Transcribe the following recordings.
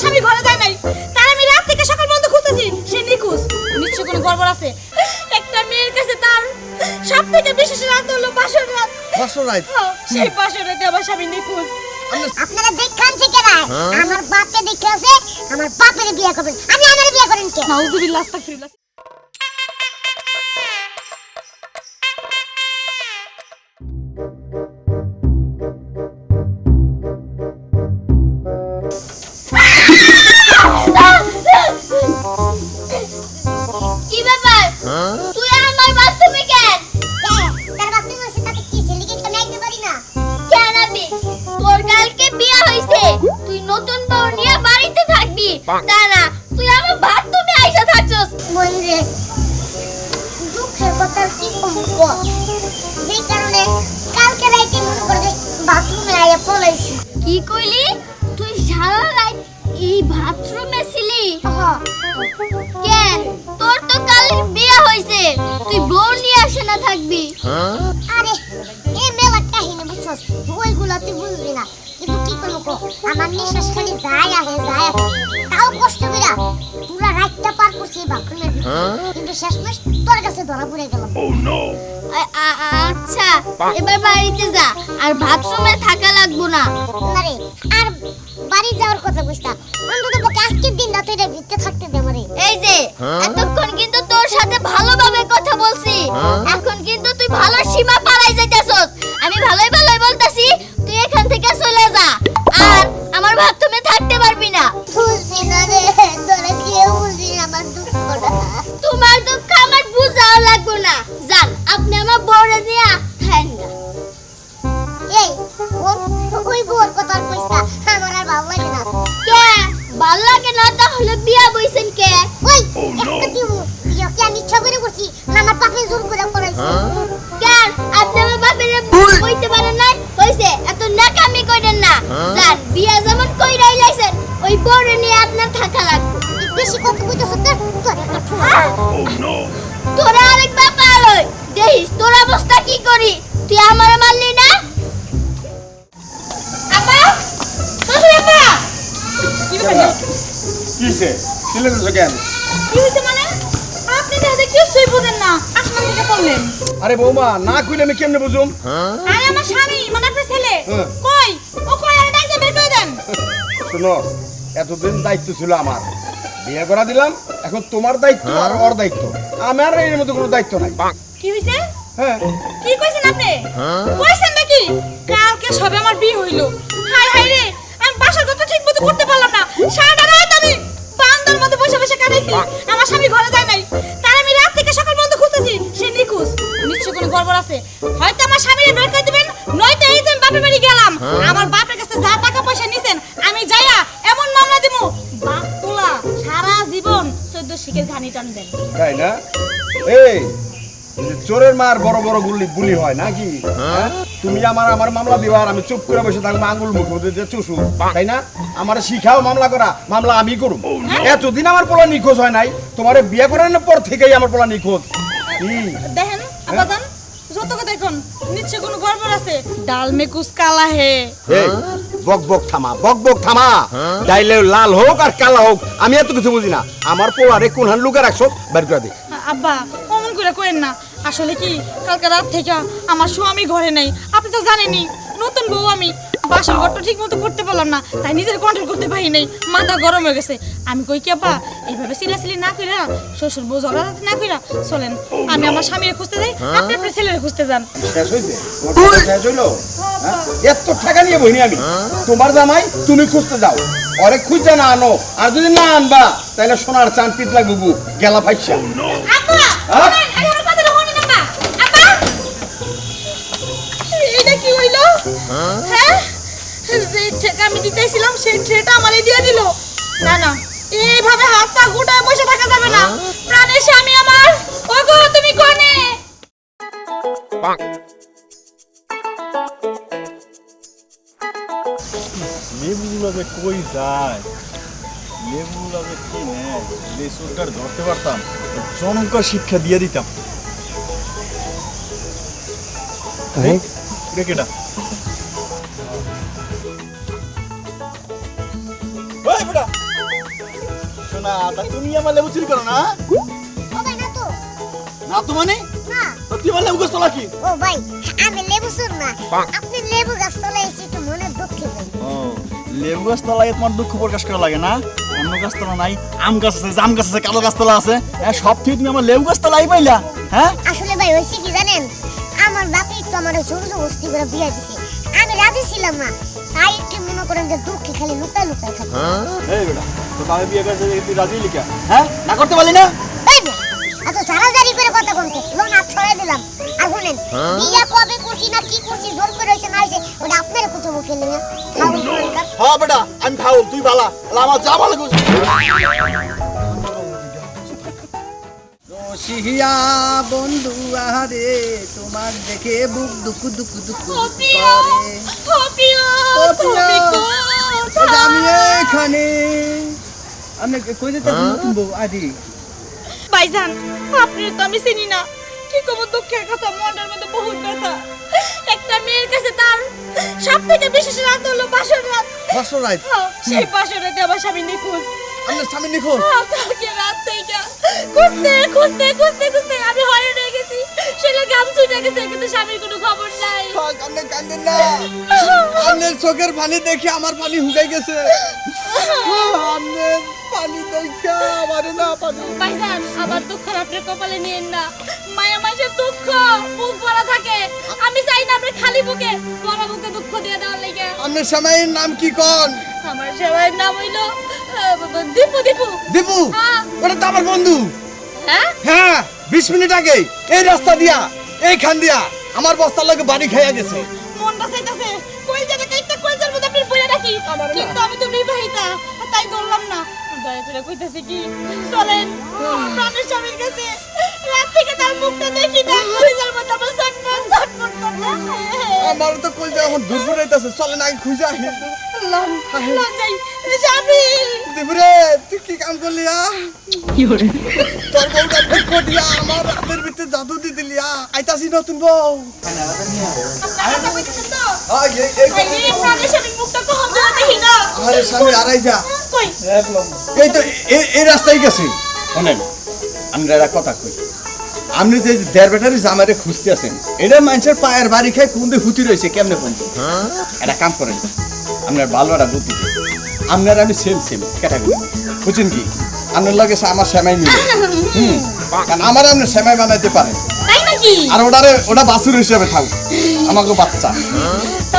স্বামী ঘরে যায় নাই। তার আমি রাত থেকে সকাল পর্যন্ত খুঁজতেছি। সে নিখোঁজ। নিশ্চয় কোনো গড়বড় আছে? একটা মেয়ের কাছে তার সব থেকে বিশেষ রাত হলো বাসর রাত। বাসর রাত? হ্যাঁ, সেই বাসর রাতে আমার স্বামী নিখোঁজ। আপনারা দেখান থেকে না আমার বাপকে দেখে আছে আমার বাপের বিয়ে করবেন আমি আমার বিয়ে করেন কে? নাউজুবিল্লাহ আস্তাগফিরুল্লাহ। দুঃখের কি কমব যে কারণে কালকে রাইতে মনে করে বাথরুমে আইয়া পলাইছি কি কইলি? তুই সারা রাত এই বাথরুমে ছিলি? কেন? তোর তো কাল বিয়ে হইছে। তুই বউ নিয়ে আসে না থাকবি। আরে, এ মেলা কাহিনী বুঝছস? ওইগুলা তুই বুঝবি না। কিন্তু কি করব আমার নিঃশ্বাস খালি যায় আহে, যায় তাও কষ্ট কইরা পুরা পার করছি এই বাথরুমের কিন্তু শেষমেশ তোর কাছে ধরা পড়ে গেলাম আ- আচ্ছা এবার বাড়িতে যা। আর বাথরুমে থাকা লাগবো না। আরে আর বাড়ি যাওয়ার কথা বুঝতা অন্তত পক্ষে আজকের দিনটা তুই এটার ভিতরে থাকতে দে আমারে। এই যে এতক্ষণ কিন্তু তোর সাথে ভালোভাবে কথা বলছি। এখন কিন্তু তুই ভালো সীমা পাড়াই লাগে না তাহলে বিয়া বইছেন কিসে ছেলে কেন? কি হয়েছে মানে? আপনি তাহলে কিছুই বুঝেন না আসমান থেকে পড়লেন। আরে বৌমা না কইলে আমি কেমনে বুঝুম? আরে আমার স্বামী মানে আপনার ছেলে। হ্যাঁ। কই? ও কই? আরে ডাইকে বের করে দেন। শোনো এতদিন দায়িত্ব ছিল আমার। বিয়ে করা দিলাম এখন তোমার দায়িত্ব আর ওর দায়িত্ব। আমার এর মধ্যে কোনো দায়িত্ব নাই। কি হয়েছে হ্যাঁ। কি কইছেন আপনি? কইছেন নাকি? কালকে সবে আমার বিয়ে হইল। হাই হাই রে আমি বাসা তো ঠিক মতো করতে পারলাম না। সারাটা রাত বসে কাটাইছি আমার স্বামী ঘরে যায় নাই। তার আমি রাত থেকে সকাল পর্যন্ত খুঁজতেছি। সে নিখোঁজ। নিশ্চয় কোনো গড়বড় আছে। হয়তো আমার স্বামীর বের করে দিবেন নয়তো এই যে বাপের বাড়ি গেলাম। আমার বাপের কাছে যা টাকা পয়সা নিছেন আমি যাইয়া এমন মামলা দিমু। বাপ তোলা সারা জীবন চোদ্দ শিখের ঘানি টানবেন। তাই না? এই চোরের মার বড় বড় গুলি বুলি হয় নাকি? হ্যাঁ? তুমি আমার আমার মামলা দিবা আর আমি চুপ করে বসে থাকব আঙ্গুল মুখ যে চুষু তাই না? আমার শিখাও মামলা করা মামলা আমি করব এতদিন আমার পোলা নিখোঁজ হয় নাই তোমার বিয়ে করানোর পর থেকেই আমার পোলা নিখোঁজ। দেখেন আবাজান যত দেখুন নিশ্চয় কোনো গড়বড় আছে? ডাল মে কুছ কালা হে। বক বক থামা বক বক থামা। ডাইলে লাল হোক আর কালা হোক আমি এত কিছু বুঝি না। আমার পোলারে কোন হান লুকে রাখছো? বের করে দে। আব্বা অমন করে করেন না। আসলে কি কালকে রাত থেকে আমার স্বামী ঘরে নেই আপনি তো জানেনই নতুন বউ আমি বাসন ঘরটা ঠিক মতো করতে পারলাম না তাই নিজের কন্ট্রোল করতে পারি নাই মাথা গরম হয়ে গেছে। আমি কই কি আব্বা এইভাবে সিলাসিলি না কইরা শ্বশুর বউ ঝগড়াঝাটি না কইরা চলেন আমি আমার স্বামীর খুঁজতে যাই আপনি আপনার ছেলের খুঁজতে যান। হইল? হ্যাঁ? এত টাকা নিয়ে বইনি আমি। তোমার জামাই তুমি খুঁজতে যাও। অরে খুঁজে না আনো আর যদি না আনবা তাহলে সোনার চান পিট লাগবে বু গেলা ফাইসা। হ্যাঁ? যে ঠেকা আমি দিতেছিলাম সেই আমারে দিয়ে দিল। না না এইভাবে হাত পা গুটায় বসে থাকা যাবে না। প্রাণের স্বামী আমার। ওগো তুমি কোনে? লেবুগুলো যে কই যায়? লেবুগুলো যে কি নেয়? যে সরকার ধরতে পারতাম জনকার শিক্ষা দিয়ে দিতাম। তা তুমি আমার লেবু চুরি করো না? না তো। না তো মানে? না। তো তুই আমার লেবু গাছ তোলা কি? ও ভাই আমি লেবু সুর না। আপনি লেবু গাছ তলায় এসে মনে দুঃখে ভাই ও লেবু গাছ তলায় তোমার দুঃখ প্রকাশ করা লাগে না? অন্য গাছ তলা নাই আম গাছ আছে জাম গাছ আছে কালো গাছ তলা আছে। হ্যাঁ সব থেকে তুমি আমার লেবু গাছ তলাই পাইলা হ্যাঁ? আসলে ভাই হয়েছে কি জানেন? আমার বাপি তো আমার জোর জবস্তি করে বিয়ে দিছে। আমি রাজি ছিলাম না। তাই একটু মনে করেন যে দুঃখে খালি লুকায় লুকায় থাকি এই বেটা তো আমি বিয়ে করতে তুই রাজি লিখা হ্যাঁ? না করতে পারলি না? এই না, করে কথা বলতে লোন আপ ছড়াই দিলাম। আর শুনেন বিয়া কবে করছি না কি করছি জোর করে না হয়েছে ওটা আপনার কত মুখে নিয়ে হ্যাঁ বেটা আমি ফাউল তুই বালা আমার যা ভালো বন্ধু আহারে তোমার দেখে বুক দুকু দুকু দুকু তুমি এই যে কোথায়? আমি এখানে। আমি কই যেতে নতুন বউ আদি। ভাইজান আপনি তো আমি চিনি না। কি কব দুঃখের কথা মনের মধ্যে বহুত ব্যথা। একটা মেয়ের কাছে তার সব থেকে বিশেষ রাত হলো বাসর রাত। হ্যাঁ, সেই বাসর রাতে আমার স্বামী নিখোঁজ। স্বামী নিখোঁজ? হ্যাঁ, কালকে রাত থেকে। খুঁজতে খুঁজতে খুঁজতে খুঁজতে আমি হয়রান হয়ে গেছি। সেটা গাম ছুটে গেছে কিন্তু স্বামীর কোনো খবর নাই। না। আপনার চোখের পানি দেখে আমার পানি হুগাই গেছে। আপনার পানি দেখে আমার না পানি। ভাইজান আমার দুঃখ আপনি কপালে নিয়েন না। মায়া মাসের দুঃখ বুক ভরা থাকে। আমি চাই না আপনি খালি বুকে বুকে দুঃখ দিয়ে দেওয়ার লেগে। আপনার স্বামীর নাম কি কোন? আমার সবাই নাম হইল দীপু দীপু। দীপু? হ্যাঁ। ওটা তো আমার বন্ধু। হ্যাঁ? হ্যাঁ বিশ মিনিট আগে এই রাস্তা দিয়া এইখান দিয়া আমার বস্তার লোকে বাড়ি খাইয়া গেছে। দয়া করে কইতাছে কি চলেন প্রাণের স্বামীর কাছে রাত থেকে তার মুখটা দেখি না। কই যার আমার সটমট সটমট করতে আমার তো কই এখন দুর্বল হইতাছে চলে না খুঁজে আহি লন লন দিবরে তুই কি কাম করলি আ? তোর বউটা ঠিক কটিয়া আমার রাতের ভিতরে জাদু দি দিলি আ? আইতাছি নতুন বউ। আরে স্বামী আড়াই যা। এই তো এই রাস্তায় গেছি। শোনেন আমরা একটা কথা কই। আপনি যে দেড় ব্যাটারি জামারে খুঁজতে আছেন এটা মানুষের পায়ের বাড়ি খায় কোন দিয়ে হুতি রয়েছে কেমনে কোন এটা কাম করেন আপনার ভালো একটা বুদ্ধি। আপনার আমি সেম সেম ক্যাটাগরি বুঝছেন কি? আপনার লাগে আমার সেমাই মিলে। হুম? কারণ আমার আপনি সেমাই বানাইতে পারেন। আর ওটারে ওটা বাসুর হিসেবে থাক আমাকে বাচ্চা।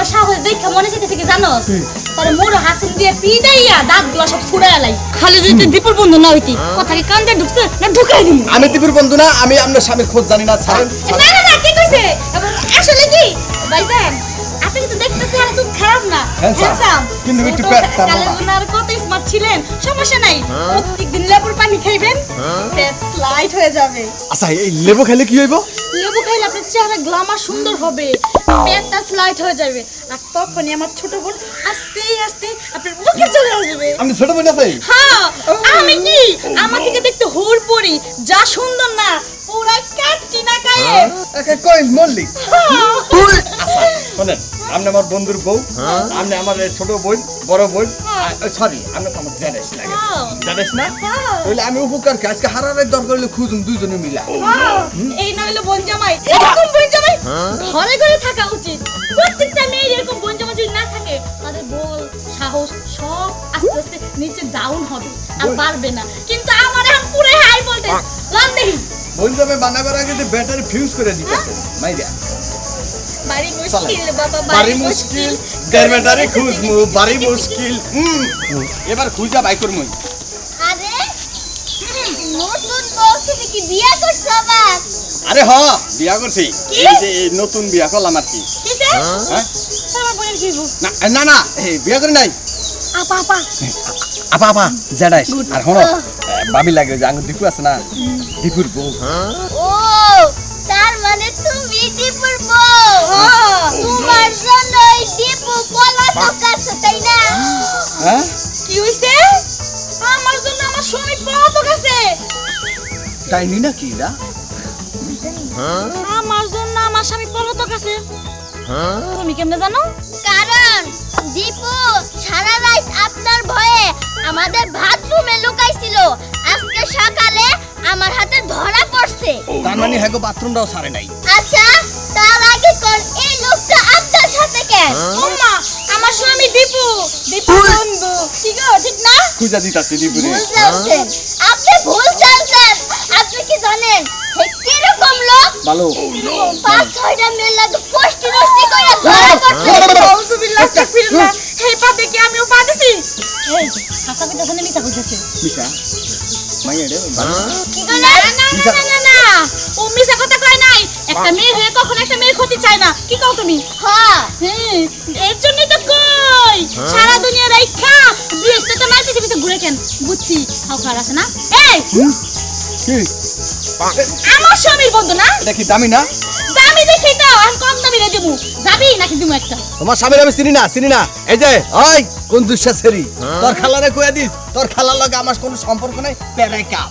তোর সাহস দেখে মনে চাইতেছে কি জানো তোর মোর হাসিন দিয়ে পিটাইয়া দাঁতগুলো সব ছুড়ে আলাই খালি যদি তুই দীপুর বন্ধু না হইতি কথা কি কান্দে ঢুকছে না ঢুকাই দিবি আমি দীপুর বন্ধু না আমি আপনার স্বামীর খোঁজ জানি না ছাড়েন না না না কি কইছে? আসলে কি? ভাইজান আপনি কিন্তু দেখতেছি আর খুব খারাপ না। Handsome. Handsome. কিন্তু একটু ছোট ছিলেন সমস্যা নাই। প্রত্যেকদিন লেবুর পানি খাইবেন পেট স্লাইড হয়ে যাবে। আচ্ছা এই লেবু খেলে কি হইব? লেবু খাইলে আপনার চেহারা গ্লামার সুন্দর হবে পেটটা স্লাইড হয়ে যাবে। আর তখনই আমার ছোট বোন আস্তে আস্তে আপনার মুখে চলে আসবে। আপনি ছোট বোন আছে হ্যাঁ আমি কি? আমার থেকে দেখতে হুর পরি যা সুন্দর না পুরা কাটচিনা গায়ে একে কই মল্লিক? হ্যাঁ। শোনেন আপনি আমার বন্ধুর বউ আপনি আমার ছোট বোন বড় বোন সরি আপনি আমার জানিস লাগে। হ্যাঁ। জানিস না? হ্যাঁ। তাহলে আমি উপকার কি? আজকে হারারের দরকার হলে খুঁজুন দুইজনে মিলা। হ্যাঁ, এই না হলো বোন জামাই এরকম বোন জামাই ঘরে ঘরে থাকা উচিত। প্রত্যেকটা মেয়ের এরকম বোন জামাই যদি না থাকে তাদের বল সাহস সব আস্তে আস্তে নিচে ডাউন হবে আর পারবে না। কিন্তু আমার এখন পুরো হাই ভোল্টেজ লন দেখি। বোন যাবে বানাবার আগে যে ব্যাটারি ফিউজ করে দিতে মাইরা। বাড়ি। মুশকিল বাবা বাড়ি মুশকিল। ব্যাটারি খুঁজমু বাড়ি মুশকিল। হুম। এবার খুঁজা বাই করমু আরে নতুন বউ তুমি কি বিয়ে করছ আবার? আরে হ বিয়া করছি। এই যে নতুন বিয়া করলাম আর কি। হ্যাঁ? গো? না না বিয়া করি নাই। আপা আপা। আপা আর হনো বাবি লাগে যে আঙ্গুর দীপু আছে না দীপুর বউ। ও তার মানে তুমি দীপুর বউ। পলাতক তাই না? হ্যাঁ? কি হইছে? আমার জন্য আমার স্বামী পলাতক আছে। তাই নি না? কি না আমার জন্য আমার স্বামী পলাতক আছে। তুমি কেমনে জানো? কারণ দীপু সারা রাত আপনার ভয়ে আমাদের বাথরুমে লুকাইছিল। আজকে সকালে আমার হাতে ধরা পড়ছে। তার মানে হ্যাঁ বাথরুমটাও সারে নাই। আচ্ছা তার আগে কোন এই লোকটা আপনার সাথে কেন ওমা আমার স্বামী দীপু। দীপু বন্ধু। ঠিক ঠিক না? খুঁজা দিতাছি দিপুরে ভুল চালছেন। আপনি ভুল চালছেন। আপনি কি জানেন? সে কীরকম লোক? ভালো। পাঁচ ছয়টা মেয়ের লাগে পোস্টি নষ্টি করে ধরা পড়ছে। আউযুবিল্লাহ আস্তাগফিরুল্লাহ এই পা দেখি আমিও পা দিছি? এই হাসা কইতাছ না মিছা কইতাছে। মিশা মাইয়া রে ভালো। কি না না না না না ও মিছা কথা কয় নাই। একটা মেয়ে হয়ে কখনো একটা মেয়ের ক্ষতি চায় না। কি কও তুমি? হ্যাঁ। খাও আছে না? এই! কি? আমার স্বামীর বন্ধু না? এটা দামি না? দামি দেখি তো আমি কম দামি রে দিমু যাবি নাকি দিমু একটা? তোমার স্বামীর আমি চিনি না চিনি না। এই যে ওই কোন দুঃসা ছেড়ি? তোর খালারে কইয়া দিস তোর খালার লগে আমার কোনো সম্পর্ক নাই কাপ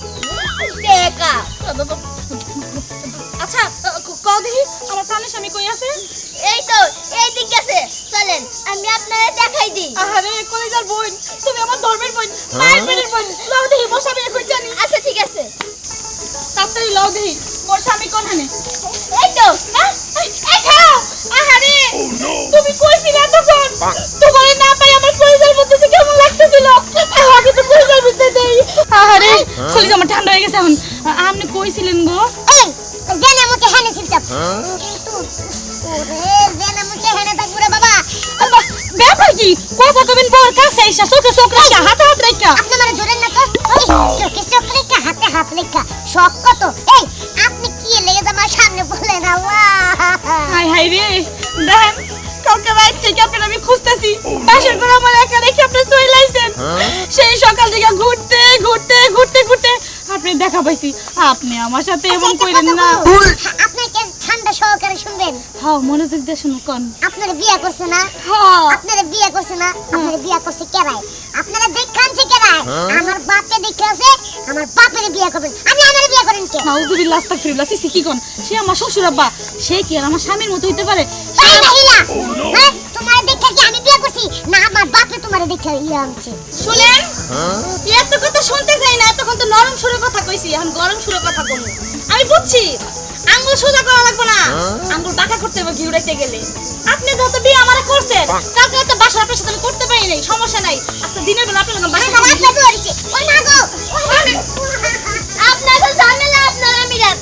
আচ্ছা কও দেখি আমার প্রাণের স্বামী কই আছে? এই তো এই দিক গেছে। চলেন আমি আপনারে দেখাই দিই। আরে কলেজার বোন তুমি আমার ধর্মের বোন মায়ের পেটের বোন লাও দেখি মোর স্বামী কই জানি আচ্ছা ঠিক আছে। তাড়াতাড়ি লাও দেখি মোর স্বামী কোন হানে এই তো হ্যাঁ? এই খাও। আহারে তুমি কইছিলে তখন তোমার না পাই আমার কলেজার মধ্যে কেমন লাগতেছিল। আগে তো কলেজার মধ্যে দেই। আহারে কলেজা আমার ঠান্ডা হয়ে গেছে এখন। আপনি কইছিলেন গো কি? কথা কবেন বউর কাছে এসে চোখে চোখ রাখা হাতে হাত রাখা। আপনি মানে ধরেন না তো? এই, চোখে চোখ লেখা হাতে হাত লেখা শখ কত? এই আপনি কি লেগে আমার সামনে বললেন আল্লাহ। হাই হাই রে। দেখেন কালকে রাত থেকে আপনার আমি খুঁজতেছি। পাশের ঘরে আমার একা রেখে আপনি চলে আইছেন। সেই সকাল থেকে ঘুরতে ঘুরতে ঘুরতে ঘুরতে আপনি দেখা পাইছি। আপনি আমার সাথে এমন কইলেন না। সহকারে শুনবেন। হ্যাঁ মনোযোগ দিয়ে শুনো কোন? আপনারা বিয়ে করছে না? হ্যাঁ। আপনারা বিয়ে করছে না? আপনারা বিয়ে করছে কেরাই আপনারা দেখানছে কেরাই আমার বাপকে দেখে আছে আমার বাপের বিয়ে করবেন। আমি আমার বিয়ে করেন কে? নাউজুবিল্লাহ আস্তাগফিরুল্লাহ। সিসি কি কোন? সে আমার শ্বশুর আব্বা। সে কি আর আমার স্বামীর মতো হইতে পারে? মহিলা হ্যাঁ তোমার দেখে কি আমি বিয়ে করছি? না আমার বাপে তোমার দেখে ইয়ে আনছে। শুনেন এত কথা শুনতে চাই না এতক্ষণ তো নরম সুরে কথা কইছি এখন গরম সুরে কথা কমু। আমি বুঝছি। আঙ্গুল সোজা করা লাগবে না। হ্যাঁ? আঙ্গুল টাকা করতে হবে ঘি গেলে। আপনি যত বিয়ে আমারে করছেন কালকে হয়তো বাসা আপনার সাথে করতে পারি নাই সমস্যা নাই। আজকে দিনের বেলা আপনার বাসা আপনার না আপনার আমি রাত